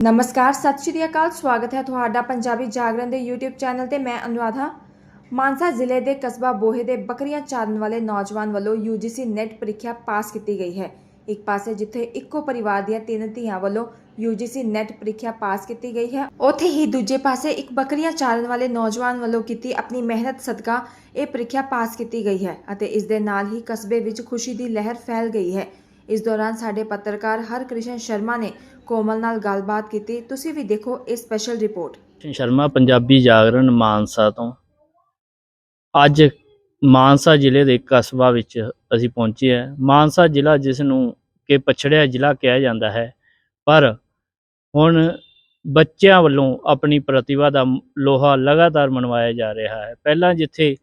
ਨਮਸਕਾਰ, ਸਤਿ ਸ਼੍ਰੀ ਅਕਾਲ, ਸਵਾਗਤ ਹੈ ਤੁਹਾਡਾ ਪੰਜਾਬੀ ਜਾਗਰਣ ਦੇ YouTube ਚੈਨਲ ਤੇ, ਮੈਂ ਅਨੁਰਾਧਾ। ਮਾਨਸਾ ਜ਼ਿਲ੍ਹੇ ਦੇ ਕਸਬਾ ਬੋਹੇ ਦੇ ਬੱਕਰੀਆਂ ਚਾਰਨ ਵਾਲੇ ਨੌਜਵਾਨ ਵੱਲੋਂ UGC ਨੈਟ ਪ੍ਰੀਖਿਆ ਪਾਸ ਕੀਤੀ ਗਈ ਹੈ। ਇੱਕ ਪਾਸੇ ਜਿੱਥੇ ਇੱਕੋ ਪਰਿਵਾਰ ਦੀਆਂ ਤਿੰਨ ਧੀਆਂ ਵੱਲੋਂ UGC ਨੈਟ ਪ੍ਰੀਖਿਆ ਪਾਸ ਕੀਤੀ ਗਈ ਹੈ, ਉੱਥੇ ਹੀ ਦੂਜੇ ਪਾਸੇ ਇੱਕ ਬੱਕਰੀਆਂ ਚਾਰਨ ਵਾਲੇ ਨੌਜਵਾਨ ਵੱਲੋਂ ਕੀਤੀ ਆਪਣੀ ਮਿਹਨਤ ਸਦਕਾ ਇਹ ਪ੍ਰੀਖਿਆ ਪਾਸ ਕੀਤੀ ਗਈ ਹੈ ਅਤੇ ਇਸ ਦੇ ਨਾਲ ਹੀ ਕਸਬੇ ਵਿੱਚ ਖੁਸ਼ੀ ਦੀ ਲਹਿਰ ਫੈਲ ਗਈ ਹੈ। ਇਸ ਦੌਰਾਨ ਸਾਡੇ ਪੱਤਰਕਾਰ ਹਰਕ੍ਰਿਸ਼ਨ ਸ਼ਰਮਾ ਨੇ ਕੋਮਲ ਨਾਲ ਗੱਲਬਾਤ ਕੀਤੀ, ਤੁਸੀਂ ਵੀ ਦੇਖੋ ਇਹ ਸਪੈਸ਼ਲ ਰਿਪੋਰਟ ਸ਼ਰਮਾ, ਪੰਜਾਬੀ ਜਾਗਰਣ ਮਾਨਸਾ ਤੋਂ। ਅੱਜ ਮਾਨਸਾ ਜ਼ਿਲ੍ਹੇ ਦੇ ਕਸਬਾ ਵਿੱਚ ਅਸੀਂ ਪਹੁੰਚੇ ਹਾਂ। ਮਾਨਸਾ ਜ਼ਿਲ੍ਹਾ ਜਿਸ ਨੂੰ ਕਿ ਪਛੜਿਆ ਜ਼ਿਲ੍ਹਾ ਕਿਹਾ ਜਾਂਦਾ ਹੈ। ਪਰ ਹੁਣ ਬੱਚਿਆਂ ਵੱਲੋਂ ਆਪਣੀ ਪ੍ਰਤਿਭਾ ਦਾ ਲੋਹਾ ਲਗਾਤਾਰ ਮਨਵਾਇਆ ਜਾ ਰਿਹਾ ਹੈ। ਪਹਿਲਾਂ ਜਿੱਥੇ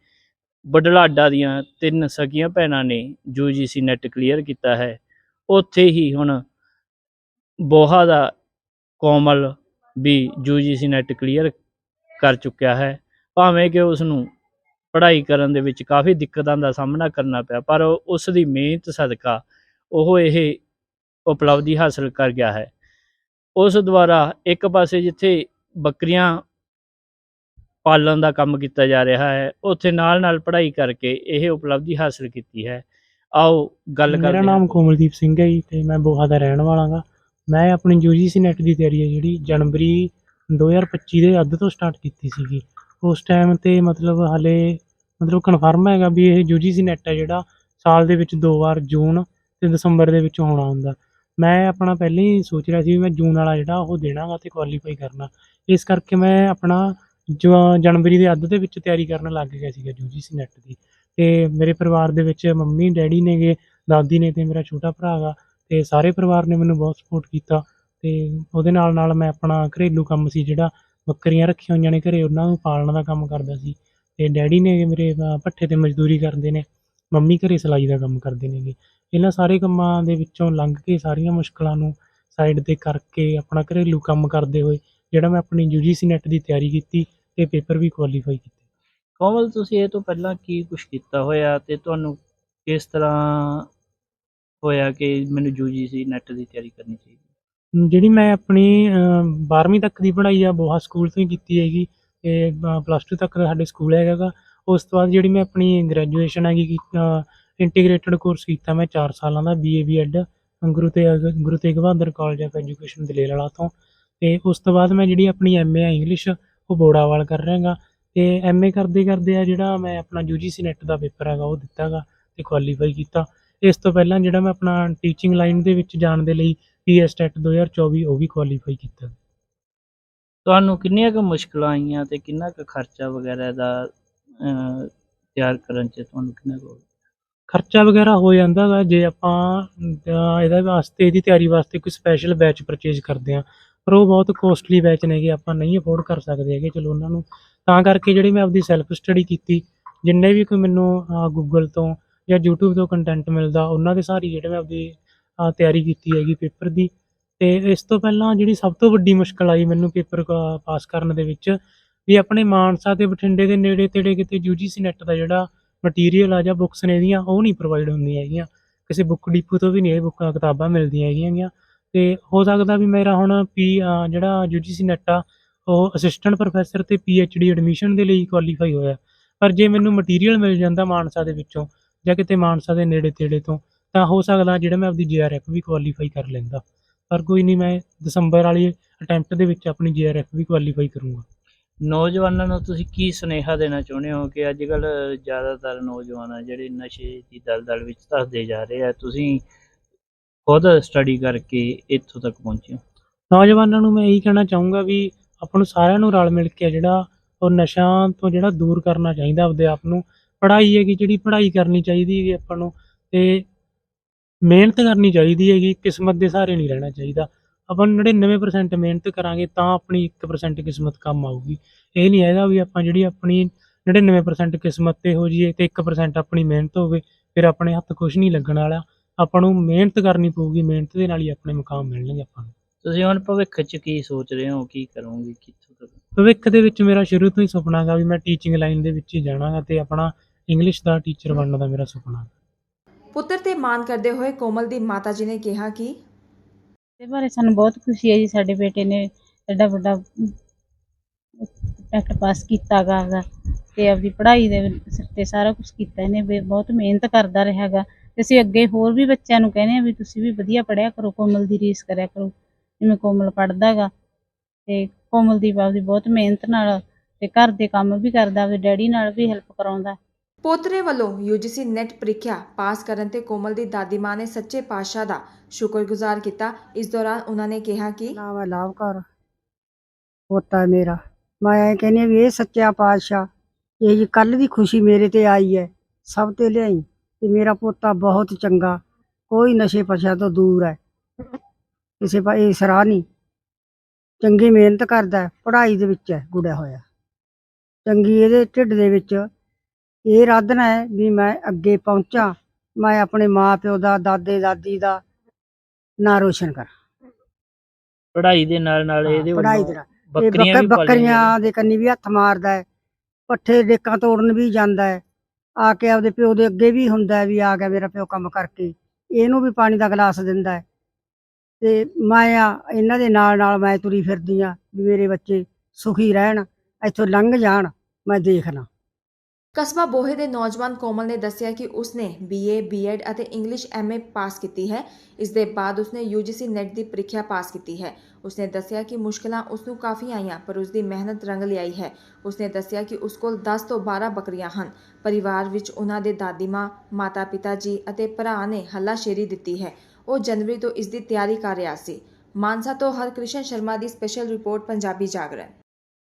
ਬਡਲਾਡਾ ਦੀਆਂ ਤਿੰਨ ਸਕੀਆਂ ਭੈਣਾਂ ਨੇ ਯੂਜੀਸੀ ਨੈਟ ਕਲੀਅਰ ਕੀਤਾ ਹੈ, ਉੱਥੇ ਹੀ ਹੁਣ ਬੋਹਾ ਦਾ ਕੋਮਲ ਵੀ ਯੂਜੀਸੀ ਨੈਟ ਕਲੀਅਰ ਕਰ ਚੁੱਕਿਆ ਹੈ। ਭਾਵੇਂ ਕਿ ਉਸ ਨੂੰ ਪੜ੍ਹਾਈ ਕਰਨ ਦੇ ਵਿੱਚ ਕਾਫੀ ਦਿੱਕਤਾਂ ਦਾ ਸਾਹਮਣਾ ਕਰਨਾ ਪਿਆ ਪਰ ਉਸ ਦੀ ਮਿਹਨਤ ਸਦਕਾ ਉਹ ਇਹ ਉਪਲਬਧੀ ਹਾਸਲ ਕਰ ਗਿਆ ਹੈ। ਉਸ ਦੁਆਰਾ ਇੱਕ ਪਾਸੇ ਜਿੱਥੇ ਬੱਕਰੀਆਂ ਪਾਲਣ ਦਾ ਕੰਮ ਕੀਤਾ ਜਾ ਰਿਹਾ ਹੈ ਉੱਥੇ ਨਾਲ ਨਾਲ ਪੜ੍ਹਾਈ ਕਰਕੇ ਇਹ ਉਪਲਬਧੀ ਹਾਸਲ ਕੀਤੀ ਹੈ। ਆਓ ਗੱਲ ਕਰਦੇ ਮੇਰਾ ਨਾਮ ਕੋਮਲਦੀਪ ਸਿੰਘ ਹੈ ਜੀ ਤੇ ਮੈਂ ਬੋਹਾ ਦਾ ਰਹਿਣ ਵਾਲਾ ਹਾਂ। ਮੈਂ ਆਪਣੀ ਯੂਜੀਸੀ ਨੈਟ ਦੀ ਤਿਆਰੀ ਹੈ ਜਿਹੜੀ ਜਨਵਰੀ 2025 ਦੇ ਅੱਧ ਤੋਂ ਸਟਾਰਟ ਕੀਤੀ ਸੀਗੀ। ਉਸ ਟਾਈਮ ਤੇ ਮਤਲਬ ਹਲੇ ਮਤਲਬ ਕਨਫਰਮ ਹੈਗਾ ਵੀ ਇਹ ਯੂਜੀਸੀ ਨੈਟ ਹੈ ਜਿਹੜਾ ਸਾਲ ਦੇ ਵਿੱਚ ਦੋ ਵਾਰ ਜੂਨ ਤੇ ਦਸੰਬਰ ਦੇ ਵਿੱਚ ਹੋਣਾ ਹੁੰਦਾ। ਮੈਂ ਆਪਣਾ ਪਹਿਲਾਂ ਹੀ ਸੋਚ ਰਿਹਾ ਸੀ ਵੀ ਮੈਂ ਜੂਨ ਵਾਲਾ ਜਿਹੜਾ ਉਹ ਦੇਣਾਗਾ ਤੇ ਕੁਆਲੀਫਾਈ ਕਰਨਾ। ਇਸ ਕਰਕੇ ਮੈਂ ਆਪਣਾ ਜ- ਜਨਵਰੀ ਦੇ ਅੱਧ ਦੇ ਵਿੱਚ ਤਿਆਰੀ ਕਰਨ ਲੱਗ ਗਿਆ ਸੀਗਾ ਯੂਜੀਸੀ ਨੈਟ ਦੀ। ਤੇ ਮੇਰੇ ਪਰਿਵਾਰ ਦੇ ਵਿੱਚ ਮੰਮੀ ਡੈਡੀ ਨੇਗੇ, ਦਾਦੀ ਨੇ ਤੇ ਮੇਰਾ ਛੋਟਾ ਭਰਾ ਗਾ। ਤੇ ਸਾਰੇ ਪਰਿਵਾਰ ਨੇ ਮੈਨੂੰ ਬਹੁਤ ਸਪੋਰਟ ਕੀਤਾ ਤੇ ਉਹਦੇ ਨਾਲ ਨਾਲ ਮੈਂ ਆਪਣਾ ਘਰੇਲੂ ਕੰਮ ਸੀ ਜਿਹੜਾ ਬੱਕਰੀਆਂ ਰੱਖੀਆਂ ਹੋਈਆਂ ਨੇ ਘਰੇ ਉਹਨਾਂ ਨੂੰ ਪਾਲਣ ਦਾ ਕੰਮ ਕਰਦਾ ਸੀ ਤੇ ਡੈਡੀ ਨੇ ਮੇਰੇ ਅ, ਭੱਠੇ ਤੇ ਮਜ਼ਦੂਰੀ ਕਰਦੇ ਨੇ ਮੰਮੀ ਘਰੇ ਸਿਲਾਈ ਦਾ ਕੰਮ ਕਰਦੇ ਨੇਗੇ। ਇਹਨਾਂ ਸਾਰੇ ਕੰਮਾਂ ਦੇ ਵਿੱਚੋਂ ਲੰਘ ਕੇ ਸਾਰੀਆਂ ਮੁਸ਼ਕਲਾਂ ਨੂੰ ਸਾਈਡ ਤੇ ਕਰਕੇ ਆਪਣਾ ਘਰੇਲੂ ਕੰਮ ਕਰਦੇ ਹੋਏ ਜਿਹੜਾ ਮੈਂ ਆਪਣੀ ਯੂਜੀਸੀ ਨੈਟ ਦੀ ਤਿਆਰੀ ਕੀਤੀ ਤੇ ਪੇਪਰ ਵੀ ਕੁਆਲੀਫਾਈ ਕੀਤੇ। ਕੋਮਲ ਤੁਸੀਂ ਇਹ ਤੋਂ ਪਹਿਲਾਂ ਕੀ ਕੁਝ ਕੀਤਾ ਹੋਇਆ ਤੇ ਤੁਹਾਨੂੰ ਕਿਸ ਤਰ੍ਹਾਂ ਹੋਇਆ ਕਿ ਮੈਨੂੰ ਯੂਜੀਸੀ ਨੈਟ ਦੀ ਤਿਆਰੀ ਕਰਨੀ ਚਾਹੀਦੀ। ਜਿਹੜੀ ਮੈਂ ਆਪਣੀ 12ਵੀਂ ਤੱਕ ਦੀ ਪੜ੍ਹਾਈ ਆ, ਬੋਹਾ ਸਕੂਲ ਤੋਂ ਹੀ ਕੀਤੀ ਹੈਗੀ। ਤੇ ਪਲੱਸ 2 ਤੱਕ ਸਾਡੇ ਸਕੂਲ ਹੈਗਾ ਗਾ। ਉਸ ਤੋਂ ਬਾਅਦ ਜਿਹੜੀ ਮੈਂ ਆਪਣੀ ਗ੍ਰੈਜੂਏਸ਼ਨ ਹੈਗੀ ਇੰਟੀਗ੍ਰੇਟਡ ਕੋਰਸ ਕੀਤਾ ਮੈਂ 4 ਸਾਲਾਂ ਦਾ BA BEd Guru Tegh Guru Tegh Bahadar college of education Dalerala ਤੋਂ। ਤੇ ਉਸ ਤੋਂ ਬਾਅਦ ਮੈਂ ਜਿਹੜੀ ਆਪਣੀ ਐਮਏ ਆ ਇੰਗਲਿਸ਼ ਉਹ ਬੋੜਾਵਾਲ ਕਰ ਰਿਹਾ ਗਾ। ਤੇ ਐਮਏ ਕਰਦੇ ਕਰਦੇ ਆ ਜਿਹੜਾ ਮੈਂ ਆਪਣਾ ਯੂਜੀਸੀ ਨੈਟ ਦਾ ਪੇਪਰ ਹੈਗਾ, ਉਹ ਦਿੱਤਾ ਗਾ ਤੇ ਕੁਆਲੀਫਾਈ ਕੀਤਾ। ਇਸ ਤੋਂ ਪਹਿਲਾਂ ਜਿਹੜਾ ਮੈਂ ਆਪਣਾ ਟੀਚਿੰਗ ਲਾਈਨ ਦੇ ਵਿੱਚ ਜਾਣ ਦੇ ਲਈ ਪੀਐਸ ਟੈਟ 2024 ਉਹ ਵੀ ਕੁਆਲੀਫਾਈ ਕੀਤਾ। ਤੁਹਾਨੂੰ ਕਿੰਨੀਆਂ ਕੁ ਮੁਸ਼ਕਲਾਂ ਆਈਆਂ ਤੇ ਕਿੰਨਾ ਕੁ ਖਰਚਾ ਵਗੈਰਾ ਦਾ ਤਿਆਰ ਕਰਨ ਚ ਤੁਹਾਨੂੰ ਕਿੰਨਾ ਕੁ ਖਰਚਾ ਵਗੈਰਾ ਹੋ ਜਾਂਦਾ ਗਾ ਜੇ ਆਪਾਂ ਇਹਦੇ ਵਾਸਤੇ ਇਹਦੀ ਤਿਆਰੀ ਵਾਸਤੇ ਕੋਈ ਸਪੈਸ਼ਲ ਬੈਚ ਪਰਚੇਜ ਕਰਦੇ ਆ ਪਰ ਉਹ ਬਹੁਤ ਕੋਸਟਲੀ ਬੈਚ ਨੇਗੇ ਆਪਾਂ ਨਹੀਂ ਅਫੋਰਡ ਕਰ ਸਕਦੇ ਹੈਗੇ ਚਲੋ ਉਹਨਾਂ ਨੂੰ। ਤਾਂ ਕਰਕੇ ਜਿਹੜੀ ਮੈਂ ਆਪਦੀ ਸੈਲਫ ਸਟੱਡੀ ਕੀਤੀ ਜਿੰਨੇ ਵੀ ਕੋਈ ਮੈਨੂੰ ਗੂਗਲ ਤੋਂ ਜਾਂ YouTube ਤੋਂ ਕੰਟੈਂਟ ਮਿਲਦਾ, ਉਹਨਾਂ ਦੇ ਸਾਰੀ ਜਿਹੜੇ ਮੈਂ ਆਪਦੀ ਤਿਆਰੀ ਕੀਤੀ ਹੈਗੀ ਪੇਪਰ ਦੀ। ਤੇ ਇਸ ਤੋਂ ਪਹਿਲਾਂ ਜਿਹੜੀ ਸਭ ਤੋਂ ਵੱਡੀ ਮੁਸ਼ਕਲ ਆਈ ਮੈਨੂੰ ਪੇਪਰ ਪਾਸ ਕਰਨ ਦੇ ਵਿੱਚ, ਵੀ ਆਪਣੇ ਮਾਨਸਾ ਤੇ ਬਠਿੰਡੇ ਦੇ ਨੇੜੇ ਤੇੜੇ ਕਿਤੇ UGC ਨੈਟ ਦਾ ਜਿਹੜਾ ਮਟੀਰੀਅਲ ਆ ਜਾਂ ਬੁੱਕਸ ਨੇ ਇਹਦੀਆਂ, ਉਹ ਨਹੀਂ ਪ੍ਰੋਵਾਈਡ ਹੁੰਦੀਆਂ ਹੈਗੀਆਂ। ਕਿਸੇ ਬੁੱਕ ਡੀਪੂ ਤੋਂ ਵੀ ਨਹੀਂ ਇਹ ਬੁੱਕਾਂ ਕਿਤਾਬਾਂ ਮਿਲਦੀਆਂ ਹੈਗੀਆਂ ਗੀਆਂ ਤੇ ਹੋ ਸਕਦਾ ਵੀ ਮੇਰਾ ਹੁਣ ਪੀ ਜਿਹੜਾ UGC ਨੈਟ ਆ, ਉਹ ਅਸਿਸਟੈਂਟ ਪ੍ਰੋਫੈਸਰ ਤੇ PhD ਐਡਮਿਸ਼ਨ ਦੇ ਲਈ ਕੁਆਲੀਫਾਈ ਹੋਇਆ। ਪਰ ਜੇ ਮੈਨੂੰ ਮਟੀਰੀਅਲ ਮਿਲ ਜਾਂਦਾ ਮਾਨਸਾ ਦੇ ਵਿੱਚੋਂ ਜਾਂ ਕਿਤੇ ਮਾਨਸਾ ਦੇ ਨੇੜੇ ਤੇੜੇ ਤੋਂ ਤਾਂ ਹੋ ਸਕਦਾ ਜਿਹੜਾ ਮੈਂ ਆਪਦੀ JRF ਵੀ ਕੁਆਲੀਫਾਈ ਕਰ ਲੈਂਦਾ। ਪਰ ਕੋਈ ਨਹੀਂ ਮੈਂ ਦਸੰਬਰ ਵਾਲੀ ਅਟੈਂਪਟ ਦੇ ਵਿੱਚ ਆਪਣੀ JRF ਵੀ ਕੁਆਲੀਫਾਈ ਕਰੂੰਗਾ। ਨੌਜਵਾਨਾਂ ਨੂੰ ਤੁਸੀਂ ਕੀ ਸੁਨੇਹਾ ਦੇਣਾ ਚਾਹੁੰਦੇ ਹੋ ਕਿ ਅੱਜ ਕੱਲ ਜ਼ਿਆਦਾਤਰ ਨੌਜਵਾਨ ਆ ਜਿਹੜੇ ਨਸ਼ੇ ਦੀ ਦਲਦਲ ਵਿੱਚ ਧੱਸਦੇ ਜਾ ਰਹੇ ਆ ਤੁਸੀਂ ਖੁਦ ਸਟੱਡੀ ਕਰਕੇ ਇੱਥੋਂ ਤੱਕ ਪਹੁੰਚੇ ਹੋ? ਨੌਜਵਾਨਾਂ ਨੂੰ ਮੈਂ ਇਹੀ ਕਹਿਣਾ ਚਾਹੂੰਗਾ ਵੀ ਆਪਾਂ ਨੂੰ ਸਾਰਿਆਂ ਨੂੰ ਰਲ ਮਿਲ ਕੇ ਜਿਹੜਾ ਉਹ ਨਸ਼ਿਆਂ ਤੋਂ ਜਿਹੜਾ ਦੂਰ ਕਰਨਾ ਚਾਹੀਦਾ ਆਪਦੇ ਆਪ ਨੂੰ ਪੜ੍ਹਾਈ ਹੈਗੀ ਜਿਹੜੀ ਪੜ੍ਹਾਈ ਕਰਨੀ ਚਾਹੀਦੀ ਹੈਗੀ ਆਪਾਂ ਨੂੰ ਤੇ ਮਿਹਨਤ ਕਰਨੀ ਚਾਹੀਦੀ ਹੈਗੀ ਕਿਸਮਤ ਦੇ ਸਹਾਰੇ ਨਹੀਂ ਰਹਿਣਾ ਚਾਹੀਦਾ। ਆਪਾਂ 99% ਮਿਹਨਤ ਕਰਾਂਗੇ ਤਾਂ ਆਪਣੀ 1% ਕਿਸਮਤ ਕੰਮ ਆਊਗੀ। ਇਹ ਨਹੀਂ ਹੈਗਾ ਵੀ ਆਪਾਂ ਜਿਹੜੀ ਆਪਣੀ 99% ਕਿਸਮਤ ਤੇ ਹੋ ਜਾਈਏ ਤੇ 1% ਆਪਣੀ ਮਿਹਨਤ ਹੋਵੇ ਫਿਰ ਆਪਣੇ ਹੱਥ ਕੁਝ ਨਹੀਂ ਲੱਗਣ ਵਾਲਾ। ਆਪਾਂ ਨੂੰ ਮਿਹਨਤ ਕਰਨੀ ਪਊਗੀ ਮਿਹਨਤ ਦੇ ਨਾਲ ਹੀ ਆਪਣੇ ਮੁਕਾਮ ਮਿਲਣਗੇ ਆਪਾਂ ਨੂੰ। ਤੁਸੀਂ ਹੁਣ ਭਵਿੱਖ 'ਚ ਕੀ ਸੋਚ ਰਹੇ ਹੋ ਕੀ ਕਰੋਗੇ ਕਿੱਥੋਂ ਤੱਕ ਭਵਿੱਖ ਦੇ ਵਿੱਚ ਮੇਰਾ ਸ਼ੁਰੂ ਤੋਂ ਹੀ ਸੁਪਨਾ ਗਾ ਵੀ ਮੈਂ ਟੀਚਿੰਗ ਲਾਈਨ ਦੇ ਵਿੱਚ ਹੀ ਜਾਣਾਗਾ ਤੇ ਆਪਣਾ ਇੰਗਲਿਸ਼ ਦਾ ਟੀਚਰ ਬਣਨ ਦਾ ਮੇਰਾ ਸੁਪਨਾ। ਪੁੱਤਰ ਤੇ ਮਾਨ ਕਰਦੇ ਹੋਏ ਕੋਮਲ ਦੀ ਮਾਤਾ ਜੀ ਨੇ ਕਿਹਾ ਕਿ ਤੇ ਬਾਰੇ ਸਾਨੂੰ ਬਹੁਤ ਖੁਸ਼ੀ ਹੈ ਜੀ ਸਾਡੇ ਬੇਟੇ ਨੇ ਐਡਾ ਵੱਡਾ ਟੈਕਟ ਪਾਸ ਕੀਤਾ ਗਾ ਗਾ ਤੇ ਆਪਦੀ ਪੜ੍ਹਾਈ ਦੇ ਸਿਰ ਤੇ ਸਾਰਾ ਕੁਝ ਕੀਤਾ ਇਹਨੇ ਵੀ ਬਹੁਤ ਮਿਹਨਤ ਕਰਦਾ ਰਿਹਾ ਗਾ ਤੇ ਅਸੀਂ ਅੱਗੇ ਹੋਰ ਵੀ ਬੱਚਿਆਂ ਨੂੰ ਕਹਿੰਦੇ ਆ ਵੀ ਤੁਸੀਂ ਵੀ ਵਧੀਆ ਪੜ੍ਹਿਆ ਕਰੋ ਕੋਮਲ ਦੀ ਰੀਸ ਕਰਿਆ ਕਰੋ ਜਿਵੇਂ ਕੋਮਲ ਪੜ੍ਹਦਾ ਗਾ ਤੇ ਕੋਮਲਦੀਪ ਆਪਦੀ ਬਹੁਤ ਮਿਹਨਤ ਨਾਲ ਤੇ ਘਰ ਦੇ ਕੰਮ ਵੀ ਕਰਦਾ ਆਪਦੇ ਡੈਡੀ ਨਾਲ ਵੀ ਹੈਲਪ ਕਰਾਉਂਦਾ। ਪੋਤਰੇ ਵੱਲੋਂ UGC ਨੈਟ ਪ੍ਰੀਖਿਆ ਪਾਸ ਕਰਨ ਤੇ ਕੋਮਲ ਦੀ ਦਾਦੀ ਮਾਂ ਨੇ ਸੱਚੇ ਪਾਤਸ਼ਾਹ ਦਾ ਸ਼ੁਕਰਗੁਜ਼ਾਰ ਕੀਤਾ। ਇਸ ਦੌਰਾਨ ਉਹਨਾਂ ਨੇ ਕਿਹਾ ਕਿ ਨਾਮ ਲਾਭ ਕੌਰ। ਪੋਤਾ ਹੈ ਮੇਰਾ। ਮੈਂ ਇਹ ਕਹਿੰਦੀ ਹਾਂ ਵੀ ਇਹ ਸੱਚਾ ਪਾਤਸ਼ਾਹ, ਇਹ ਜੀ ਕੱਲ ਦੀ ਖੁਸ਼ੀ ਮੇਰੇ ਤੇ ਆਈ ਹੈ, ਸਭ ਤੇ ਲਿਆਈ। ਤੇ ਮੇਰਾ ਪੋਤਾ ਬਹੁਤ ਚੰਗਾ, ਕੋਈ ਨਸ਼ੇ ਪਛਾ ਤੋਂ ਦੂਰ ਹੈ। ਕਿਸੇ ਪਾ, ਇਹ ਸਰਾਹ ਨਹੀਂ। ਚੰਗੀ ਮਿਹਨਤ ਕਰਦਾ ਹੈ, ਪੜ੍ਹਾਈ ਦੇ ਵਿੱਚ ਹੈ, ਗੁੜਿਆ ਹੋਇਆ। ਚੰਗੀ ਇਹਦੇ ਢਿੱਡ ਦੇ ਵਿੱਚ ਇਹ ਰਾਧਨਾ ਹੈ ਵੀ ਮੈਂ ਅੱਗੇ ਪਹੁੰਚਾਂ ਮੈਂ ਆਪਣੇ ਮਾਂ ਪਿਓ ਦਾ ਦਾਦੇ ਦਾਦੀ ਦਾ ਨਾਂ ਰੋਸ਼ਨ ਕਰਾਂ। ਪੜ੍ਹਾਈ ਦੇ ਨਾਲ ਨਾਲ ਇਹਦੇ ਪੜ੍ਹਾਈ ਵੱਲੋਂ ਦੇ ਨਾਲ। ਇਹ ਬੱਕਰੀਆਂ ਬੱਕਰ- ਵੀ ਬੱਕਰੀਆਂ ਦੇ ਕੰਨੀ ਵੀ ਹੱਥ ਮਾਰਦਾ ਹੈ ਪੱਠੇ ਡੇਕਾਂ ਤੋੜਨ ਵੀ ਜਾਂਦਾ ਹੈ ਆ ਕੇ ਆਪਦੇ ਪਿਓ ਦੇ ਅੱਗੇ ਵੀ ਹੁੰਦਾ ਹੈ ਵੀ ਆ ਗਿਆ ਮੇਰਾ ਪਿਓ ਕੰਮ ਕਰਕੇ ਇਹਨੂੰ ਵੀ ਪਾਣੀ ਦਾ ਗਲਾਸ ਦਿੰਦਾ ਹੈ। ਤੇ ਮੈਂ ਆ ਇਹਨਾਂ ਦੇ ਨਾਲ ਨਾਲ ਮੈਂ ਤੁਰੀ ਫਿਰਦੀ ਆ ਵੀ ਮੇਰੇ ਬੱਚੇ ਸੁਖੀ ਰਹਿਣ ਇੱਥੋਂ ਲੰਘ ਜਾਣ ਮੈਂ ਦੇਖਣਾ ਕਸਬਾ ਬੋਹੇ ਦੇ ਨੌਜਵਾਨ ਕੋਮਲ ਨੇ ਦੱਸਿਆ ਕਿ ਉਸਨੇ BA BEd ਅਤੇ ਇੰਗਲਿਸ਼ MA ਪਾਸ ਕੀਤੀ ਹੈ। ਇਸ ਦੇ ਬਾਅਦ ਉਸਨੇ UGC ਨੈਟ ਦੀ ਪ੍ਰੀਖਿਆ ਪਾਸ ਕੀਤੀ ਹੈ। ਉਸਨੇ ਦੱਸਿਆ ਕਿ ਮੁਸ਼ਕਲਾਂ ਉਸਨੂੰ ਕਾਫੀ ਆਈਆਂ, ਪਰ ਉਸਦੀ ਮਿਹਨਤ ਰੰਗ ਲਿਆਈ ਹੈ। ਉਸਨੇ ਦੱਸਿਆ ਕਿ ਉਸ ਕੋਲ 10 ਤੋਂ 12 ਬੱਕਰੀਆਂ ਹਨ। ਪਰਿਵਾਰ ਵਿੱਚ ਉਹਨਾਂ ਦੇ ਦਾਦੀ ਮਾਂ, ਮਾਤਾ ਪਿਤਾ ਜੀ ਅਤੇ ਭਰਾ ਨੇ ਹੱਲਾਸ਼ੇਰੀ ਦਿੱਤੀ ਹੈ। ਉਹ ਜਨਵਰੀ ਤੋਂ ਇਸ ਦੀ ਤਿਆਰੀ ਕਰ ਰਿਹਾ ਸੀ। ਮਾਨਸਾ ਤੋਂ ਹਰਕ੍ਰਿਸ਼ਨ ਸ਼ਰਮਾ ਦੀ ਸਪੈਸ਼ਲ ਰਿਪੋਰਟ, ਪੰਜਾਬੀ ਜਾਗਰਣ।